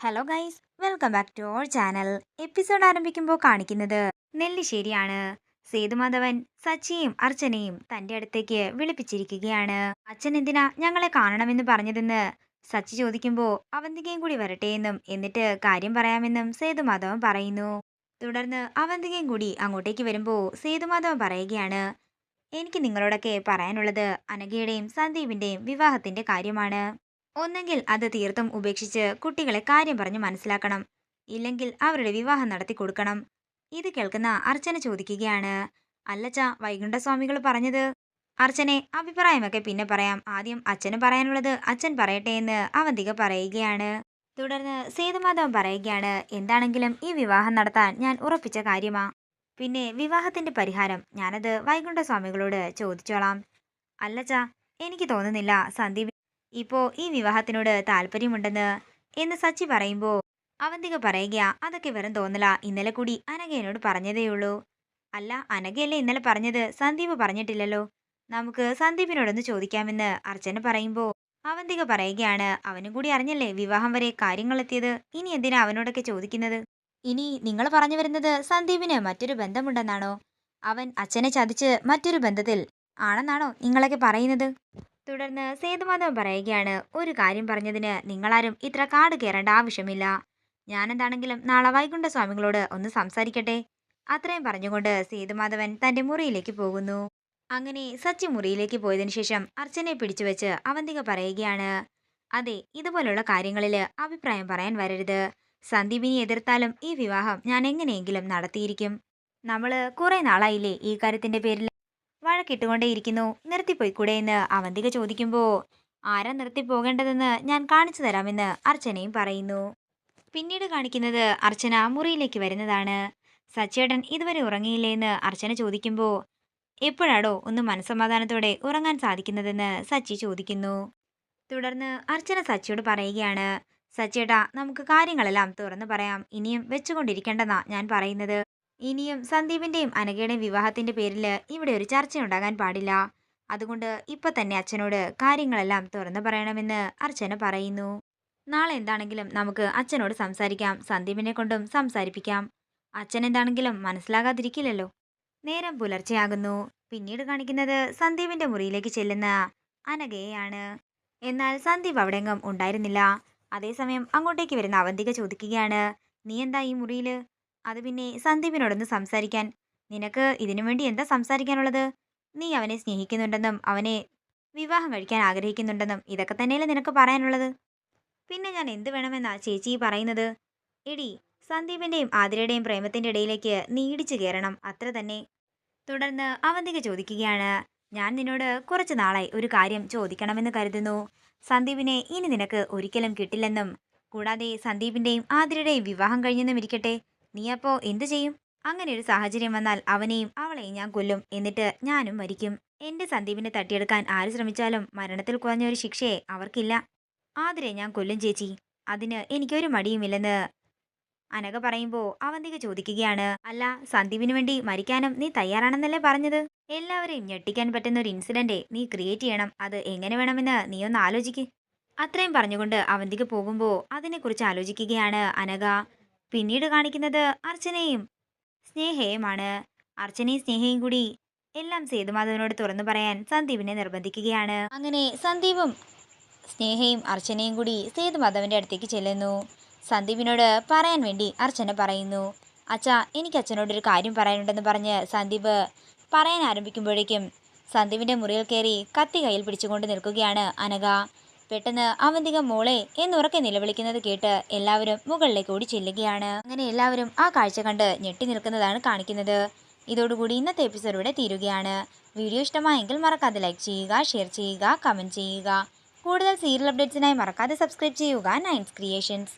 Hello guys welcome back to our channel episode ആരംഭിക്കുമ്പോൾ കാണിക്കുന്നത് നെല്ലിശ്ശേരിയാണ്. സേതുമാധവൻ സച്ചിയും അർച്ചനയും തന്റെ അടുത്തേക്ക് വിളിപ്പിച്ചിരിക്കുകയാണ്. അച്ഛൻ എന്തിനാ ഞങ്ങളെ കാണണമെന്ന് പറഞ്ഞതെന്ന് സച്ചി ചോദിക്കുമ്പോൾ അവന്തികയും കൂടി വരട്ടെ എന്നും എന്നിട്ട് കാര്യം പറയാമെന്നും സേതുമാധവൻ പറയുന്നു. തുടർന്ന് അവന്തികയും കൂടി അങ്ങോട്ടേക്ക് വരുമ്പോൾ സേതുമാധവൻ പറയുകയാണ് എനിക്ക് നിങ്ങളോടൊക്കെ പറയാനുള്ളത് അനഘയുടെയും സന്ദീപിന്റെയും വിവാഹത്തിന്റെ കാര്യമാണ്. ഒന്നെങ്കിൽ അത് തീർത്തും ഉപേക്ഷിച്ച് കുട്ടികളെ കാര്യം പറഞ്ഞ് മനസ്സിലാക്കണം. ഇല്ലെങ്കിൽ അവരുടെ വിവാഹം നടത്തി കൊടുക്കണം. ഇത് കേൾക്കുന്ന അർച്ചന ചോദിക്കുകയാണ്. അല്ലച്ച വൈകുണ്ഠസ്വാമികൾ പറഞ്ഞത്? അർച്ചനെ അഭിപ്രായമൊക്കെ പിന്നെ പറയാം. ആദ്യം അച്ഛന് പറയാനുള്ളത് അച്ഛൻ പറയട്ടെ എന്ന് അവന്തിക പറയുകയാണ്. തുടർന്ന് സേതുമാധവൻ പറയുകയാണ് എന്താണെങ്കിലും ഈ വിവാഹം നടത്താൻ ഞാൻ ഉറപ്പിച്ച കാര്യമാ. പിന്നെ വിവാഹത്തിന്റെ പരിഹാരം ഞാനത് വൈകുണ്ഠസ്വാമികളോട് ചോദിച്ചോളാം. അല്ലച്ച എനിക്ക് തോന്നുന്നില്ല സന്ദീപ് ഇപ്പോ ഈ വിവാഹത്തിനോട് താല്പര്യമുണ്ടെന്ന് എന്ന് സച്ചി പറയുമ്പോൾ അവന്തിക പറയുക അതൊക്കെ വെറും തോന്നല ഇന്നലെ കൂടി അനഘ എന്നോട് പറഞ്ഞതേയുള്ളൂ അല്ല അനഘയല്ലേ ഇന്നലെ പറഞ്ഞത്? സന്ദീപ് പറഞ്ഞിട്ടില്ലല്ലോ. നമുക്ക് സന്ദീപിനോടൊന്ന് ചോദിക്കാമെന്ന് അർച്ചന പറയുമ്പോൾ അവന്തിക പറയുകയാണ് അവനും കൂടി അറിഞ്ഞല്ലേ വിവാഹം വരെ കാര്യങ്ങൾ എത്തിയത് ഇനി എന്തിനാ അവനോടൊക്കെ ചോദിക്കുന്നത്? ഇനി നിങ്ങൾ പറഞ്ഞു വരുന്നത് സന്ദീപിന് മറ്റൊരു ബന്ധമുണ്ടെന്നാണോ? അവൻ അച്ഛനെ ചതിച്ച് മറ്റൊരു ബന്ധത്തിൽ ആണെന്നാണോ നിങ്ങളൊക്കെ പറയുന്നത്? തുടർന്ന് സേതുമാധവൻ പറയുകയാണ് ഒരു കാര്യം പറഞ്ഞതിന് നിങ്ങളാരും ഇത്ര കാട് കയറേണ്ട ആവശ്യമില്ല. ഞാനെന്താണെങ്കിലും നാളെ വൈകുണ്ഠ സ്വാമികളോട് ഒന്ന് സംസാരിക്കട്ടെ. അത്രയും പറഞ്ഞുകൊണ്ട് സേതുമാധവൻ തന്റെ മുറിയിലേക്ക് പോകുന്നു. അങ്ങനെ സച്ചി മുറിയിലേക്ക് പോയതിനു ശേഷം അർച്ചനെ പിടിച്ചു വെച്ച് അവന്തിക പറയുകയാണ് അതെ ഇതുപോലുള്ള കാര്യങ്ങളിൽ അഭിപ്രായം പറയാൻ വരരുത്. സന്ദീപിനെ എതിർത്താലും ഈ വിവാഹം ഞാൻ എങ്ങനെയെങ്കിലും നടത്തിയിരിക്കും. നമ്മൾ കുറെ നാളായില്ലേ ഈ കാര്യത്തിന്റെ പേരിൽ വഴക്കിട്ടുകൊണ്ടേയിരിക്കുന്നു നിർത്തിപ്പോയിക്കൂടെ എന്ന് അവന്തിക ചോദിക്കുമ്പോൾ ആരാ നിർത്തിപ്പോകേണ്ടതെന്ന് ഞാൻ കാണിച്ചു തരാമെന്ന് അർച്ചനയും പറയുന്നു. പിന്നീട് കാണിക്കുന്നത് അർച്ചന മുറിയിലേക്ക് വരുന്നതാണ്. സച്ചേട്ടൻ ഇതുവരെ ഉറങ്ങിയില്ലേ എന്ന് അർച്ചന ചോദിക്കുമ്പോൾ എപ്പോഴാടോ ഒന്ന് മനസ്സമാധാനത്തോടെ ഉറങ്ങാൻ സാധിക്കുന്നതെന്ന് സച്ചി ചോദിക്കുന്നു. തുടർന്ന് അർച്ചന സച്ചിയോട് പറയുകയാണ് സച്ചേട്ടാ നമുക്ക് കാര്യങ്ങളെല്ലാം തുറന്നു പറയാം. ഇനിയും വെച്ചുകൊണ്ടിരിക്കേണ്ടെന്നാ ഞാൻ പറയുന്നത്. ഇനിയും സന്ദീപിന്റെയും അനഘയുടെയും വിവാഹത്തിന്റെ പേരിൽ ഇവിടെ ഒരു ചർച്ചയുണ്ടാകാൻ പാടില്ല. അതുകൊണ്ട് ഇപ്പൊ തന്നെ അച്ഛനോട് കാര്യങ്ങളെല്ലാം തുറന്നു പറയണമെന്ന് അർച്ചന പറയുന്നു. നാളെ എന്താണെങ്കിലും നമുക്ക് അച്ഛനോട് സംസാരിക്കാം സന്ദീപിനെ കൊണ്ടും സംസാരിപ്പിക്കാം. അച്ഛൻ എന്താണെങ്കിലും മനസ്സിലാകാതിരിക്കില്ലല്ലോ. നേരം പുലർച്ചെയാകുന്നു. പിന്നീട് കാണിക്കുന്നത് സന്ദീപിന്റെ മുറിയിലേക്ക് ചെല്ലുന്ന അനഘയെയാണ്. എന്നാൽ സന്ദീപ് അവിടെങ്ങും ഉണ്ടായിരുന്നില്ല. അതേസമയം അങ്ങോട്ടേക്ക് വരുന്ന അവന്തിക ചോദിക്കുകയാണ് നീ എന്താ ഈ മുറിയിൽ അത് പിന്നെ സന്ദീപിനോടൊന്ന് സംസാരിക്കാൻ. നിനക്ക് ഇതിനു വേണ്ടി എന്താ സംസാരിക്കാനുള്ളത്? നീ അവനെ സ്നേഹിക്കുന്നുണ്ടെന്നും അവനെ വിവാഹം കഴിക്കാൻ ആഗ്രഹിക്കുന്നുണ്ടെന്നും ഇതൊക്കെ തന്നെയല്ലേ നിനക്ക് പറയാനുള്ളത്? പിന്നെ ഞാൻ എന്ത് വേണമെന്നാ ചേച്ചി പറയുന്നത്? എടി സന്ദീപിന്റെയും ആതിരയുടെയും പ്രേമത്തിന്റെ ഇടയിലേക്ക് നീ ഇടിച്ചു കയറണം അത്ര തന്നെ. തുടർന്ന് അവന്തിക ചോദിക്കുകയാണ് ഞാൻ നിന്നോട് കുറച്ച് നാളായി ഒരു കാര്യം ചോദിക്കണമെന്ന് കരുതുന്നു. സന്ദീപിനെ ഇനി നിനക്ക് ഒരിക്കലും കിട്ടില്ലെന്നും കൂടാതെ സന്ദീപിന്റെയും ആതിരയുടെയും വിവാഹം കഴിഞ്ഞെന്നും ഇരിക്കട്ടെ. നീ അപ്പോ എന്തു ചെയ്യും? അങ്ങനെ ഒരു സാഹചര്യം വന്നാൽ അവനെയും അവളെയും ഞാൻ കൊല്ലും. എന്നിട്ട് ഞാനും മരിക്കും. എന്റെ സന്ദീപിനെ തട്ടിയെടുക്കാൻ ആര് ശ്രമിച്ചാലും മരണത്തിൽ കുറഞ്ഞ ഒരു ശിക്ഷയെ അവർക്കില്ല. ആതിരെ ഞാൻ കൊല്ലും ചേച്ചി. അതിന് എനിക്കൊരു മടിയുമില്ലെന്ന് അനക പറയുമ്പോൾ അവന്തിക ചോദിക്കുകയാണ്. അല്ല സന്ദീപിന് വേണ്ടി മരിക്കാനും നീ തയ്യാറാണെന്നല്ലേ പറഞ്ഞത്? എല്ലാവരെയും ഞെട്ടിക്കാൻ പറ്റുന്ന ഒരു ഇൻസിഡന്റ് നീ ക്രിയേറ്റ് ചെയ്യണം. അത് എങ്ങനെ വേണമെന്ന് നീ ഒന്ന് ആലോചിക്ക്. അത്രയും പറഞ്ഞുകൊണ്ട് അവന്തിക പോകുമ്പോൾ അതിനെക്കുറിച്ച് ആലോചിക്കുകയാണ് അനഘ. പിന്നീട് കാണിക്കുന്നത് അർച്ചനയും സ്നേഹയുമാണ്. അർച്ചനയും സ്നേഹയും കൂടി എല്ലാം സേതുമാധവനോട് തുറന്നു പറയാൻ സന്ദീപിനെ നിർബന്ധിക്കുകയാണ്. അങ്ങനെ സന്ദീപും സ്നേഹയും അർച്ചനയും കൂടി സേതുമാധവന്റെ അടുത്തേക്ക് ചെല്ലുന്നു. സന്ദീപിനോട് പറയാൻ വേണ്ടി അർച്ചന പറയുന്നു അച്ഛാ എനിക്ക് അച്ഛനോട് ഒരു കാര്യം പറയാനുണ്ടെന്ന് പറഞ്ഞ് സന്ദീപ് പറയാൻ ആരംഭിക്കുമ്പോഴേക്കും സന്ദീപിന്റെ മുറിയിൽ കയറി കത്തി കയ്യിൽ പിടിച്ചുകൊണ്ട് നിൽക്കുകയാണ് അനഘ. പെട്ടെന്ന് അവന്തിക മോളെ എന്നുറക്കെ നിലവിളിക്കുന്നത് കേട്ട് എല്ലാവരും മുകളിലേക്ക് ഓടി ചെല്ലുകയാണ്. അങ്ങനെ എല്ലാവരും ആ കാഴ്ച കണ്ട് ഞെട്ടി നിൽക്കുന്നതാണ് കാണിക്കുന്നത്. ഇതോടുകൂടി ഇന്നത്തെ എപ്പിസോഡ് ഇവിടെ തീരുകയാണ്. വീഡിയോ ഇഷ്ടമായെങ്കിൽ മറക്കാതെ ലൈക്ക് ചെയ്യുക ഷെയർ ചെയ്യുക കമന്റ് ചെയ്യുക. കൂടുതൽ സീരിയൽ അപ്ഡേറ്റ്സിനായി മറക്കാതെ സബ്സ്ക്രൈബ് ചെയ്യുക നയൻസ് ക്രിയേഷൻസ്